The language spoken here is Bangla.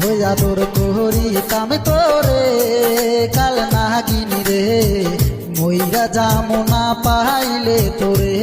কত আদর করিতাম তোরে কাল না কিনি রে মইরা যামো না পাইলে তোরে।